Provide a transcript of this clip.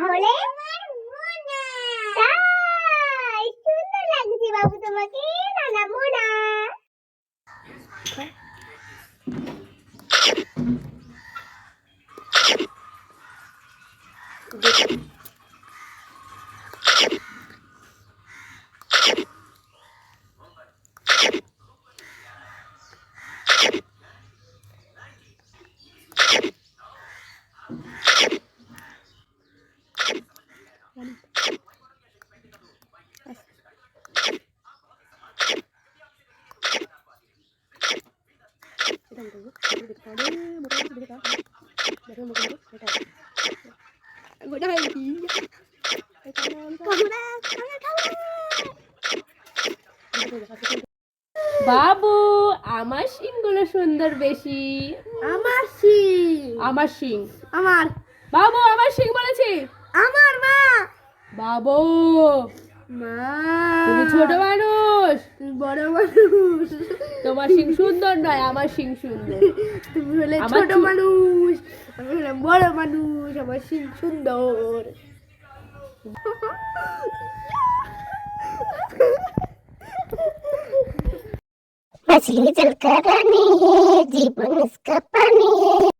তাহলে boleh? Mona. Tak. Lagi si babu tu makin এটা আমি করব দেখতে হবে মোটামুটি দেখে দাও দেখো মোটামুটি এটা গোটা হয়ে গেছি বাবু আমার শিংগুলো সুন্দর বেশি। আমার সিং। আমার শিং আমার। বাবু আমার শিং বলেছি। আমার মা। বাবু মা। তুমি ছোট মানুষ। তুমি বড় মানুষ তোমার শিং সুন্দর নয় আমার শিং সুন্দর তুমি হলে আমার ছোট চুল- মানুষ আমি হলাম বড় মানুষ আমার সিং সুন্দর मछली चल कर रानी जीवन इसका पानी